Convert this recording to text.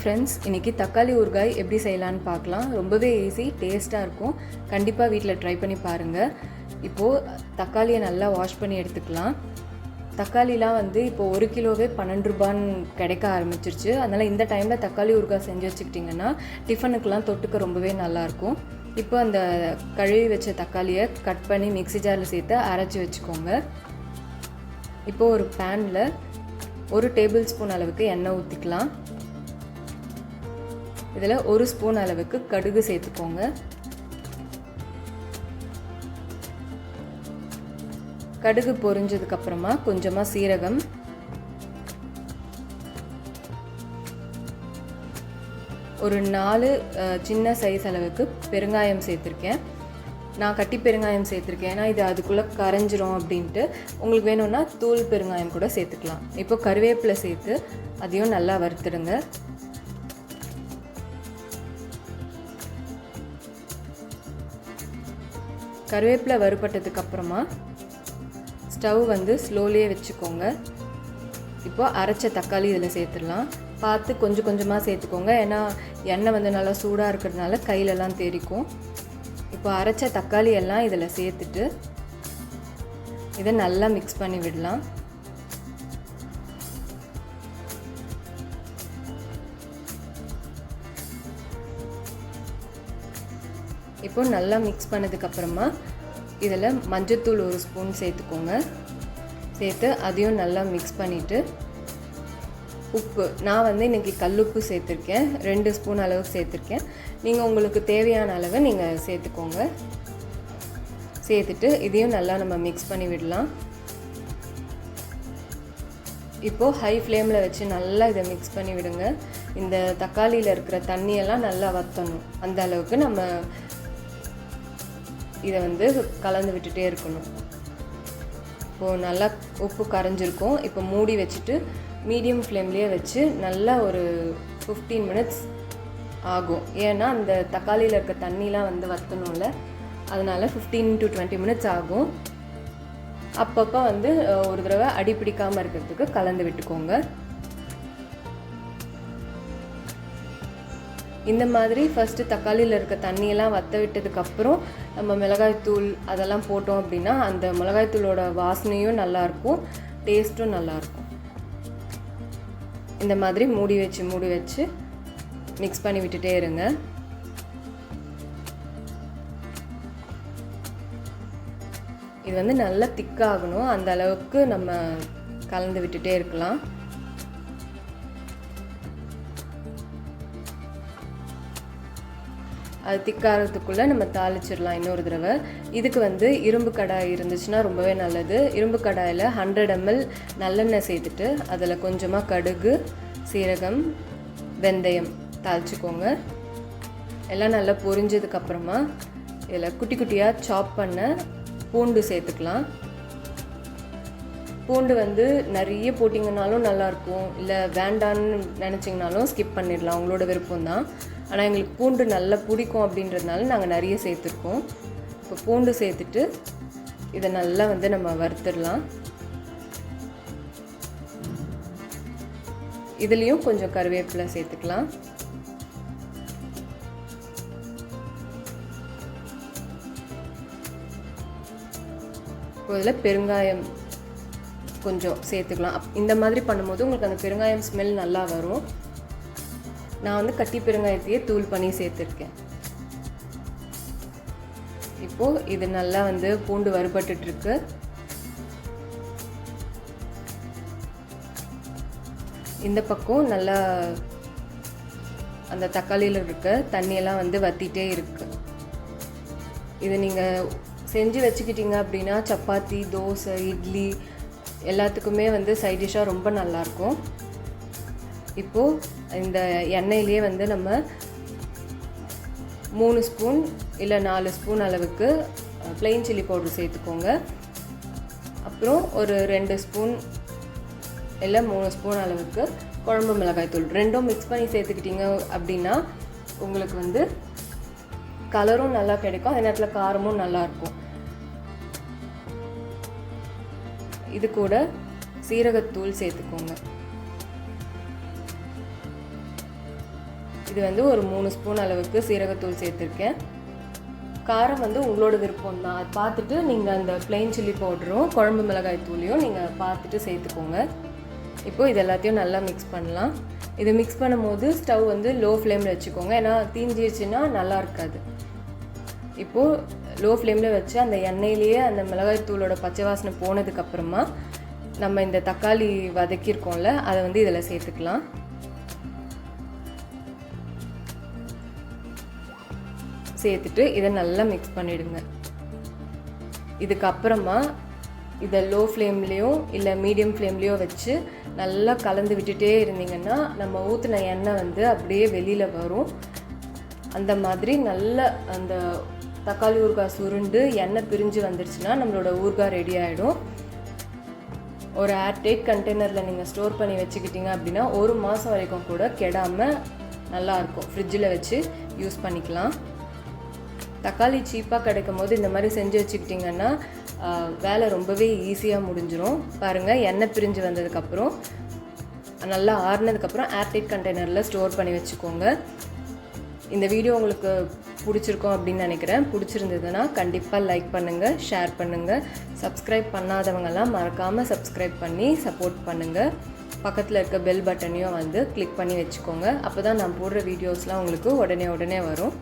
Friends இன்றைக்கி தக்காளி ஊறுகாய் எப்படி செய்யலான்னு பார்க்கலாம். ரொம்பவே ஈஸி டேஸ்ட்டாக இருக்கும். கண்டிப்பாக வீட்டில் ட்ரை பண்ணி பாருங்கள் இப்போது தக்காளியை நல்லா வாஷ் பண்ணி எடுத்துக்கலாம். தக்காளிலாம் வந்து இப்போ ஒரு கிலோவே பன்னெண்டு ரூபான்னு கிடைக்க ஆரம்பிச்சிருச்சு. அதனால் இந்த டைமில் தக்காளி ஊறுகாய் செஞ்சு வச்சுக்கிட்டிங்கன்னா டிஃபனுக்கெலாம் தொட்டுக்க ரொம்பவே நல்லாயிருக்கும் இப்போ அந்த கழுவி வச்ச தக்காளியை கட் பண்ணி மிக்ஸி ஜாரில் சேர்த்து அரைச்சி வச்சுக்கோங்க. இப்போது ஒரு பேனில் ஒரு டேபிள் ஸ்பூன் அளவுக்கு எண்ணெய் ஊற்றிக்கலாம் இதில் ஒரு ஸ்பூன் அளவுக்கு கடுகு சேர்த்துக்கோங்க. கடுகு பொரிஞ்சதுக்கப்புறமா கொஞ்சமாக சீரகம். ஒரு நாலு சின்ன சைஸ் அளவுக்கு பெருங்காயம் சேர்த்துருக்கேன். நான் கட்டி பெருங்காயம் சேர்த்துருக்கேன். ஏன்னா இது அதுக்குள்ளே கரைஞ்சிரும் அப்படின்ட்டு. உங்களுக்கு வேணும்னா தூள் பெருங்காயம் கூட சேர்த்துக்கலாம். இப்போ கருவேப்பிலை சேர்த்து அதையும் நல்லா வறுத்துடுங்க. கருவேப்பிலை வறுபட்டதுக்கப்புறமா ஸ்டவ் வந்து ஸ்லோலியே வச்சுக்கோங்க. இப்போது அரைச்ச தக்காளி இதில் சேர்த்துடலாம். பார்த்து கொஞ்சம் கொஞ்சமாக சேர்த்துக்கோங்க. ஏன்னா எண்ணெய் வந்து நல்லா சூடாக இருக்கிறதுனால கையிலலாம் தெரிக்கும் இப்போ அரைச்ச தக்காளி எல்லாம் இதில் சேர்த்துட்டு இதை நல்லா மிக்ஸ் பண்ணி விடலாம். இப்போ நல்லா மிக்ஸ் பண்ணதுக்கப்புறமா இதில் மஞ்சத்தூள் ஒரு ஸ்பூன் சேர்த்துக்கோங்க. சேர்த்து அதையும் நல்லா மிக்ஸ் பண்ணிவிட்டு உப்பு. நான் வந்து இன்றைக்கி கல்லுப்பு சேர்த்துருக்கேன். ரெண்டு ஸ்பூன் அளவுக்கு சேர்த்துருக்கேன். நீங்கள் உங்களுக்கு தேவையான அளவை நீங்கள் சேர்த்துக்கோங்க. சேர்த்துட்டு இதையும் நல்லா நம்ம மிக்ஸ் பண்ணி விடலாம். இப்போது ஹை ஃப்ளேமில் வச்சு நல்லா இதை மிக்ஸ் பண்ணி விடுங்க. இந்த தக்காளியில் இருக்கிற தண்ணியெல்லாம் நல்லா வற்றணும் அந்த அளவுக்கு நம்ம இதை வந்து கலந்து விட்டுட்டே இருக்கணும். இப்போது நல்லா உப்பு கரைஞ்சிருக்கும். இப்போ மூடி வச்சுட்டு மீடியம் ஃப்ளேம்லேயே வச்சு நல்லா ஒரு ஃபிஃப்டீன் மினிட்ஸ் ஆகும். ஏன்னா அந்த தக்காளியில் இருக்க தண்ணிலாம் வந்து வற்றணும்ல அதனால் ஃபிஃப்டீன் டு டுவெண்ட்டி மினிட்ஸ் ஆகும். அப்பப்போ வந்து ஒரு தடவை அடி பிடிக்காமல் இருக்கிறதுக்கு கலந்து விட்டுக்கோங்க. இந்த மாதிரி ஃபஸ்ட்டு தக்காளியில் இருக்க தண்ணியெல்லாம் வற்ற விட்டதுக்கப்புறம் நம்ம மிளகாய்த்தூள் அதெல்லாம் போட்டோம் அப்படின்னா அந்த மிளகாய்த்தூளோட வாசனையும் நல்லாயிருக்கும் டேஸ்ட்டும் நல்லாயிருக்கும் இந்த மாதிரி மூடி வச்சு மூடி வச்சு மிக்ஸ் பண்ணி விட்டுட்டே இருங்க. இது வந்து நல்லா திக்காகணும் அந்த அளவுக்கு நம்ம கலந்து விட்டுட்டே இருக்கலாம். அது திக்காகிறதுக்குள்ளே நம்ம தாளிச்சிடலாம் இன்னொரு தடவை. இதுக்கு வந்து இரும்பு கடாய் இருந்துச்சுன்னா ரொம்பவே நல்லது. இரும்பு கடாயில் ஹண்ட்ரட் எம்எல் நல்லெண்ணெய் சேர்த்துட்டு அதில் கொஞ்சமாக கடுகு சீரகம் வெந்தயம் தாளிச்சிக்கோங்க. எல்லாம் நல்லா பொரிஞ்சதுக்கப்புறமா இதில் குட்டி குட்டியாக சாப் பண்ண பூண்டு சேர்த்துக்கலாம். பூண்டு வந்து நிறைய போட்டிங்கனாலும் நல்லாயிருக்கும். இல்லை வேண்டான்னு நினச்சிங்கனாலும் ஸ்கிப் பண்ணிடலாம். உங்களோட விருப்பம் தான். ஆனால் எங்களுக்கு பூண்டு நல்லா பிடிக்கும் அப்படின்றதுனால நாங்கள் நிறைய சேர்த்துருக்கோம். இப்போ பூண்டு சேர்த்துட்டு இதை நல்லா வந்து நம்ம வறுத்துடலாம். இதுலேயும் கொஞ்சம் கருவேப்பிலை சேர்த்துக்கலாம். இப்போ இதில் பெருங்காயம் கொஞ்சம் சேர்த்துக்கலாம். இந்த மாதிரி பண்ணும்போது உங்களுக்கு அந்த பெருங்காயம் ஸ்மெல் நல்லா வரும். நான் வந்து கட்டி பெருங்காயத்தையே தூள் பண்ணி சேர்த்துருக்கேன். இப்போது இது நல்லா வந்து பூண்டு வறுபட்டுட்ருக்கு. இந்த பக்கம் நல்லா அந்த தக்காளியில் இருக்க தண்ணியெல்லாம் வந்து வத்திட்டே இருக்கு. இது நீங்கள் செஞ்சு வச்சுக்கிட்டீங்க அப்படின்னா சப்பாத்தி தோசை இட்லி எல்லாத்துக்குமே வந்து சைட் டிஷ்ஷாக ரொம்ப நல்லாயிருக்கும் இப்போது இந்த எண்ணெயிலேயே வந்து நம்ம மூணு ஸ்பூன் இல்லை நாலு ஸ்பூன் அளவுக்கு ப்ளெயின் சில்லி பவுடர் சேர்த்துக்கோங்க. அப்புறம் ஒரு ரெண்டு ஸ்பூன் இல்லை மூணு ஸ்பூன் அளவுக்கு குழம்பு மிளகாய் தூள். ரெண்டும் மிக்ஸ் பண்ணி சேர்த்துக்கிட்டீங்க அப்படின்னா உங்களுக்கு வந்து கலரும் நல்லா கிடைக்கும். அதே நேரத்தில் காரமும் நல்லாயிருக்கும் இது கூட சீரகத்தூள் சேர்த்துக்கோங்க. இது வந்து ஒரு மூணு ஸ்பூன் அளவுக்கு சீரகத்தூள் சேர்த்துருக்கேன். காரம் வந்து உங்களோட விருப்பம் தான். அது பார்த்துட்டு நீங்கள் அந்த பிளெயின் சில்லி பவுடரும் குழம்பு மிளகாய் தூளையும் நீங்கள் பார்த்துட்டு சேர்த்துக்கோங்க. இப்போது இது எல்லாத்தையும் நல்லா மிக்ஸ் பண்ணலாம். இதை மிக்ஸ் பண்ணும்போது ஸ்டவ் வந்து லோ ஃப்ளேமில் வச்சுக்கோங்க. ஏன்னா தீஞ்சிருச்சுன்னா நல்லா இருக்காது. இப்போது லோ ஃப்ளேமில் வச்சு அந்த எண்ணெயிலேயே அந்த மிளகாய் தூளோட பச்சை வாசனை போனதுக்கப்புறமா நம்ம இந்த தக்காளி வதக்கியிருக்கோம்ல அதை வந்து இதில் சேர்த்துக்கலாம். சேர்த்துட்டு இதை நல்லா மிக்ஸ் பண்ணிவிடுங்க இதுக்கப்புறமா இதை லோ ஃப்ளேம்லேயோ இல்லை மீடியம் ஃப்ளேம்லேயோ வச்சு நல்லா கலந்து விட்டுட்டே இருந்தீங்கன்னா நம்ம ஊற்றின எண்ணெய் வந்து அப்படியே வெளியில் வரும். அந்த மாதிரி நல்ல அந்த தக்காளி ஊறுகாய் சுருண்டு எண்ணெய் பிரிஞ்சு வந்துருச்சுன்னா நம்மளோட ஊறுகாய் ரெடி ஆகிடும் ஒரு ஏர்டைட் கண்டெய்னரில் நீங்கள் ஸ்டோர் பண்ணி வச்சுக்கிட்டீங்க அப்படின்னா ஒரு மாதம் வரைக்கும் கூட கெடாமல் நல்லாயிருக்கும் ஃப்ரிட்ஜில் வச்சு யூஸ் பண்ணிக்கலாம். தக்காளி சீப்பாக கிடைக்கும் போது இந்த மாதிரி செஞ்சு வச்சுக்கிட்டிங்கன்னா வேலை ரொம்பவே ஈஸியாக முடிஞ்சிடும் பாருங்கள் எண்ணெய் பிரிஞ்சு வந்ததுக்கப்புறம் நல்லா ஆறுனதுக்கப்புறம் ஏர்டைட் கண்டெய்னரில் ஸ்டோர் பண்ணி வச்சுக்கோங்க. இந்த வீடியோ உங்களுக்கு பிடிச்சிருக்கோம் அப்படின்னு நினைக்கிறேன். பிடிச்சிருந்ததுன்னா கண்டிப்பாக லைக் பண்ணுங்கள் ஷேர் பண்ணுங்கள் சப்ஸ்கிரைப் பண்ணாதவங்கெல்லாம் மறக்காமல் சப்ஸ்கிரைப் பண்ணி சப்போர்ட் பண்ணுங்கள் பக்கத்தில் இருக்க பெல் பட்டனையும் வந்து கிளிக் பண்ணி வச்சுக்கோங்க. அப்போ தான் நான் போடுற வீடியோஸ்லாம் உங்களுக்கு உடனே உடனே வரும்.